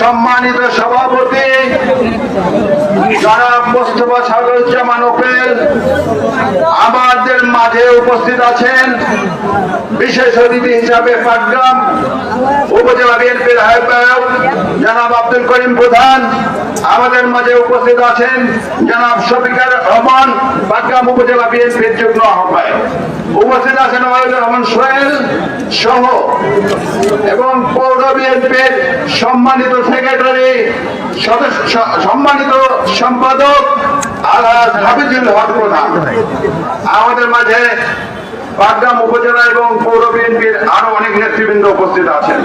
সম্মানিত সভাপতি জনাব মোস্তফা সাগরুজ্জামান ওপেল আমাদের মাঝে উপস্থিত আছেন বিশেষ অতিথি হিসাবে পাটগ্রাম উপজেলা বিএনপির আহ্বায়ক জনাব আব্দুল করিম প্রধান, আমাদের মাঝে উপস্থিত আছেন জনাব শফিকার রহমান, পাটগ্রাম উপজেলা বিএনপির যুগ্ম আহ্বায়ক। উপস্থিত আছেন ওয়াহিদুর রহমান সোহেল সহ এবং পৌর বিএনপির সম্মানিত সেক্রেটারি সদস্য সম্মানিত সম্পাদক আলহাজ হাফিজুল হক প্রধান। আমাদের মাঝে পাটগ্রাম উপজেলা এবং পৌর বিএনপির আরও অনেক নেতৃবৃন্দ উপস্থিত আছেন।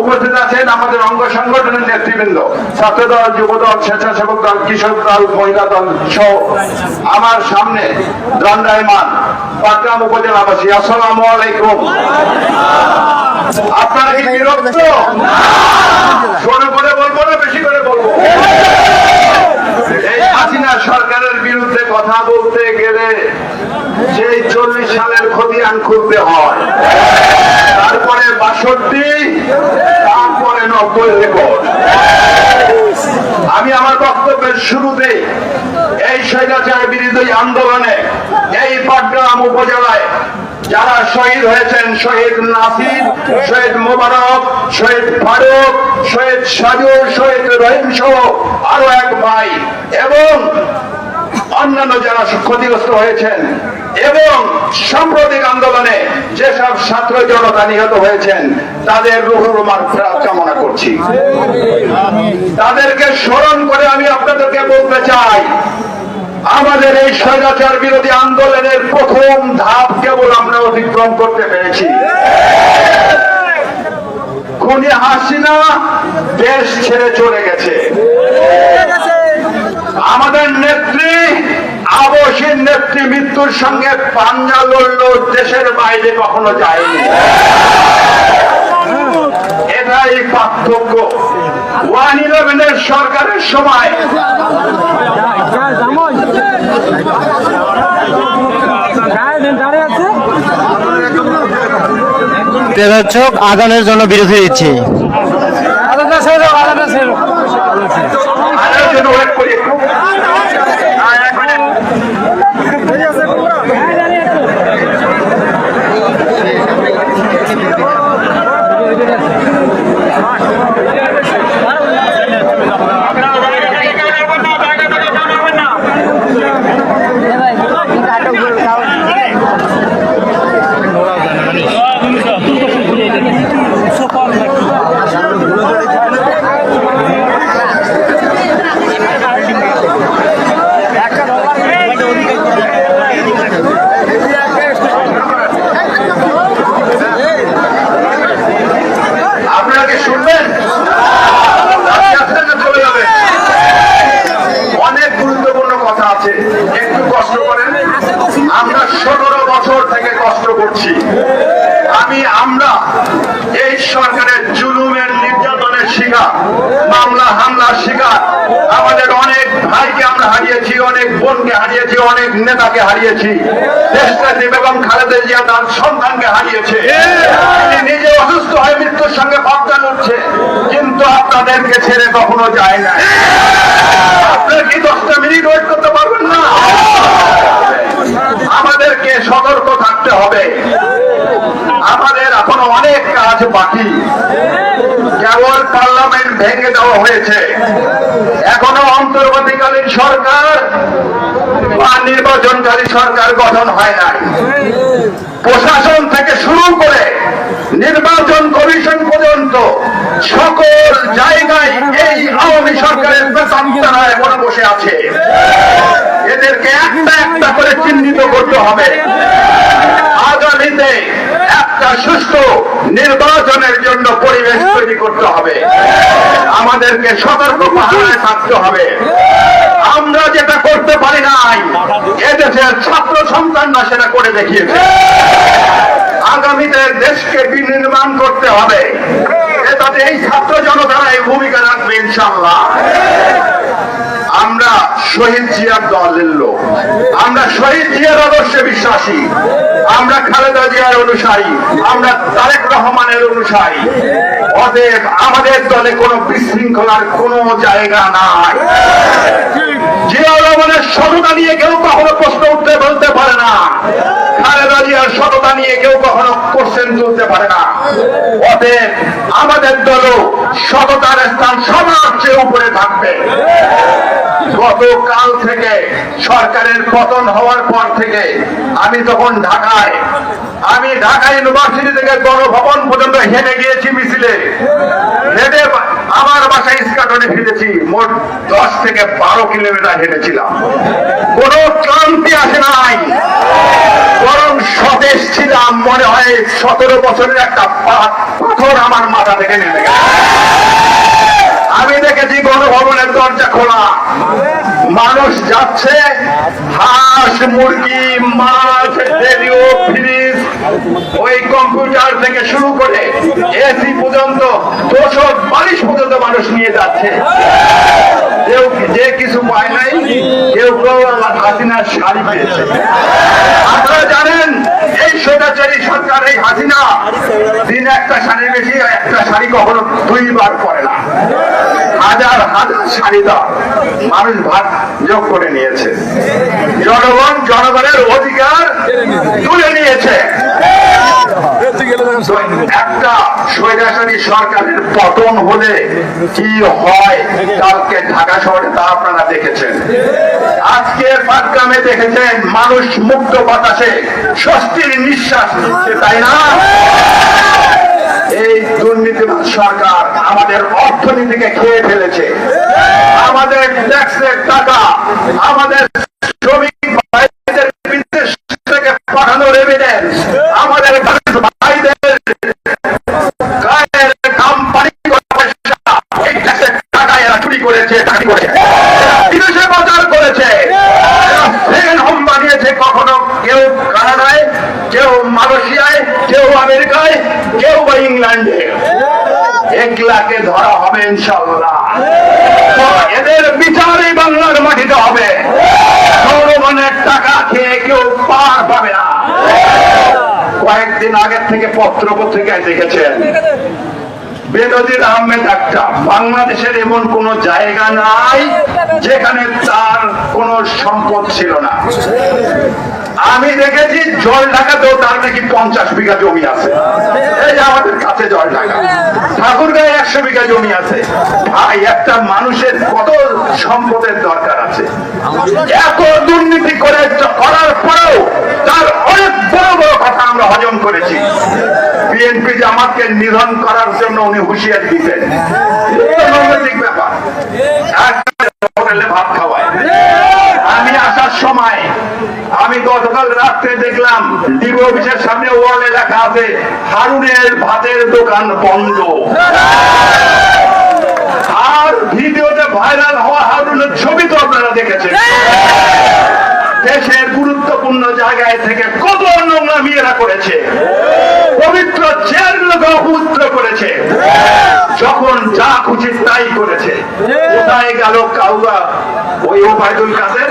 উপস্থিত আছেন আমাদের অঙ্গ সংগঠনের নেতৃবৃন্দ ছাত্র দল যুব দল স্বেচ্ছাসেবক দল, কৃষক দল, মহিলা দল সহ আমার সামনে দণ্ডায়মান পাটগ্রাম উপজেলাবাসী, আসসালামু আলাইকুম। আপনারা কি বিরক্ত? করে বলব না, বেশি করে বলব। সরকারের বিরুদ্ধে কথা বলতে গেলে সেই চল্লিশ সালের খতিয়ান খুলতে হয়। তারপরে বাষট্টি, তারপরে নব্বই রেকর্ড। আমি আমার বক্তব্যের শুরুতে এই স্বৈরাচার বিরোধী আন্দোলনে এই পাটগ্রাম উপজেলায় যারা শহীদ হয়েছেন, শহীদ নাসির, শহীদ মোবারক, শহীদ ফারুক, শহীদ সাজুর শহীদ রহিম সহ আরও এক ভাই এবং অন্যান্য যারা ক্ষতিগ্রস্ত হয়েছেন এবং সাম্প্রতিক আন্দোলনে যেসব ছাত্র জনতা নিহত হয়েছেন, তাদের রুহুর মার কামনা করছি। তাদেরকে স্মরণ করে আমি আপনাদেরকে বলতে চাই আমাদের এই স্বৈরাচার বিরোধী আন্দোলনের প্রথম ধাপ কেবল আমরা অতিক্রম করতে পেরেছি। খুনি হাসিনা দেশ ছেড়ে চলে গেছে। আমাদের নেত্রী, আবসীর নেত্রী মৃত্যুর সঙ্গে পাঞ্জা লড়ল দেশের বাইরে কখনো যায়নি। এটাই পার্থক্য। ওয়ান ইলেভেনের সরকারের সময়। দর্শক আগানোর জন্য বিরতি দিচ্ছি আরেকজন জন্য ওয়েট করি একটু হ্যাঁ, এক মিনিট। আপনারা কি শুনবেন নাকি আপনারা চলে যাবেন? অনেক গুরুত্বপূর্ণ কথা আছে একটু কষ্ট করেন আমরা সতেরো বছর থেকে কষ্ট করছি আমি আমরা এই সরকারের জুলুমের নির্যাতনের শিকার মামলা হামলার শিকার আমাদের অনেক ভাইকে আমরা হারিয়েছি, অনেক বোনকে হারিয়েছি, অনেক নেতাকে হারিয়েছি। দেশনেত্রী বেগম খালেদা জিয়া তার সন্তানকে হারিয়েছে। নিজে অসুস্থ হয়ে মৃত্যুর সঙ্গে ভাবনা লড়ছে কিন্তু আপনাদেরকে ছেড়ে কখনো যায় না আপনার কি দশটা মিনিট ওয়েট করতে পারবেন না? আমাদেরকে সতর্ক থাকতে হবে। আমাদের এখনও অনেক কাজ বাকি। কেবল পার্লামেন্ট ভেঙে দেওয়া হয়েছে। সরকার বা নির্বাচনকারী সরকার গঠন হয় নাই। প্রশাসন থেকে শুরু করে নির্বাচন কমিশন পর্যন্ত সকল জায়গায় এই আওয়ামী সরকারের বেতনতারা এখনও বসে আছে। এদেরকে একটা একটা করে চিহ্নিত করতে হবে। আগামীতে একটা নির্বাচনের জন্য পরিবেশ তৈরি করতে হবে। আমাদেরকে সতর্ক পাহাড়ে থাকতে হবে। আমরা যেটা করতে পারি নাই, এদেশের ছাত্র সন্তানরা সেটা করে দেখিয়েছে। আগামীতে দেশকে বিনির্মাণ করতে হবে। এটাতে এই ছাত্র জনতারা এই ভূমিকা রাখবে ইনশাল্লাহ আমরা শহীদ জিয়ার দলের লোক। আমরা শহীদ জিয়ার আদর্শে বিশ্বাসী। আমরা খালেদা জিয়ার অনুসারী। আমরা তারেক রহমানের অনুসারী। অতএব আমাদের দলে কোনো বিশৃঙ্খলার কোনো জায়গা নাই। জিয়াউর রহমানের সততা নিয়ে কেউ কখনো প্রশ্ন উঠতে বলতে পারে না। খালেদা জিয়ার সততা নিয়ে কেউ কখনো কোশ্চেন তুলতে পারে না। অতএব আমাদের দলও সততার স্থান সবার চেয়ে উপরে থাকবে। গতকাল থেকে সরকারের পতন হওয়ার পর থেকে আমি তখন ঢাকায় আমি ঢাকা ইউনিভার্সিটি থেকে গণভবন পর্যন্ত হেঁটে গিয়েছি মিছিলে। হেঁটে আমার বাসায় ইস্কাটনে ফিরেছি। মোট দশ থেকে বারো কিলোমিটার হেঁটেছিলাম। কোন ক্লান্তি আসে নাই। বরং সতেজ ছিলাম। মনে হয় সতেরো বছরের একটা পাথর আমার মাথা থেকে নেমে গেছে। আমি দেখেছি গণভবনের দরজা খোলা। মানুষ যাচ্ছে, হাঁস, মুরগি, মাছ, রেডিও, ফ্রিজ, ওই কম্পিউটার থেকে শুরু করে এসি পর্যন্ত তোষক বালিশ পর্যন্ত মানুষ নিয়ে যাচ্ছে। কেউ যে কিছু পায় নাই, কেউ কেউ হাসিনার শাড়ি পেয়েছে। আপনারা জানেন এই সদাচারী সরকার, এই হাসিনা, দিন একটা শাড়ি বেশি একটা শাড়ি কখনো দুইবার পরে না। হাজার হাজার শাড়ি মানুষ ভাত যোগ করে নিয়েছে। জনগণ, জনগণের অধিকার তুলে নিয়েছে। একটা সরকারের পতন হলে কি হয়, কালকে ঢাকা শহরে তা আপনারা দেখেছেন। আজকে পাটগ্রামে দেখেছেন, মানুষ মুক্ত বাতাসে, স্বস্তির নিঃশ্বাস নিচ্ছে, তাই না? এই দুর্নীতিবাদ সরকার আমাদের অর্থনীতিকে খেয়ে ফেলেছে। আমাদের ট্যাক্সের টাকা, আমাদের শ্রমিক বিদেশ থেকে ইনশাল্লাহ এদের বিচার এই বাংলার মাটিতে হবে। জনগণের টাকা খেয়ে কেউ পার পাবে না। কয়েকদিন আগের থেকে পত্র পত্রিকায় দেখেছেন। বেনজির আহমেদ একটা। বাংলাদেশের এমন কোন জায়গা নাই যেখানে তার কোন সম্পদ ছিল না। আমি দেখেছি জল ঢাকাতেও তার নাকি পঞ্চাশ বিঘা জমি আছে। এই যে আমাদের কাছে জল ঢাকা। ঠাকুরগাঁয়ে একশো বিঘা জমি আছে। ভাই, একটা মানুষের কত সম্পদের দরকার আছে। এত দুর্নীতি করে করার পরেও তার অনেক বড় বড় কথা আমরা হজম করেছি। বিএনপি জামাতকে নিধন করার জন্য উনি হুঁশিয়ারি দিতেন। এটা নৈতিক ব্যাপার। হোটেলে ভাত খাওয়ায়। আমি আসার সময় আমি গতকাল রাত্রে দেখলাম ডিবি অফিসের সামনে ওয়ালে লেখা আছে, হারুনের ভাতের দোকান বন্ধ। আর ভিডিওতে ভাইরাল হওয়া হারুনের ছবি তো আপনারা দেখেছেন। দেশের গুরুত্বপূর্ণ জায়গায় থেকে কত নোংরামি মেয়েরা করেছে। পবিত্র চেয়ারগুলোকে অপবিত্র করেছে। যখন যা খুশি তাই করেছে। কোথায় গেল কাউরা ওই ওবায়দুল কাদের?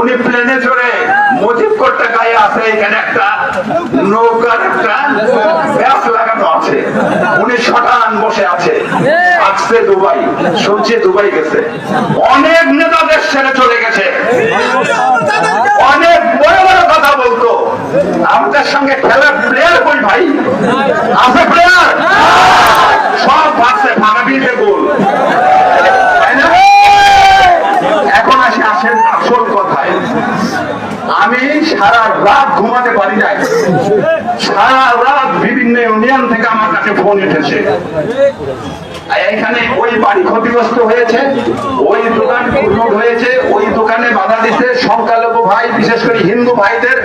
উনি প্লেনে চড়ে মুজিব কোটটা গায়ে আছে এখানে একটা নৌকার একটা ব্যাস লাগানো আছে। উনি শটান বসে আছে। আসছে দুবাই শুনছি দুবাই গেছে। অনেক নেতা দেশ ছেড়ে চলে গেছে। অনেক বড় বড় কথা বলতো। আমাদের সঙ্গে খেলার প্লেয়ার কই ভাই? আছে প্লেয়ার সব ভাবছে ভাগাবিতে গোল তাই না? এখন আসি আসেন আসল কথায় আমি সারা রাত ঘুমাতে পারি নাই। সারা রাত বিভিন্ন ইউনিয়ন থেকে আমার কাছে ফোন এসেছে। এখানে ওই বাড়ি ক্ষতিগ্রস্ত হয়েছে, ওই দোকান হয়েছে, ওই দোকানে বাধা দিতে সংখ্যালঘু ভাই, বিশেষ করে হিন্দু ভাইদের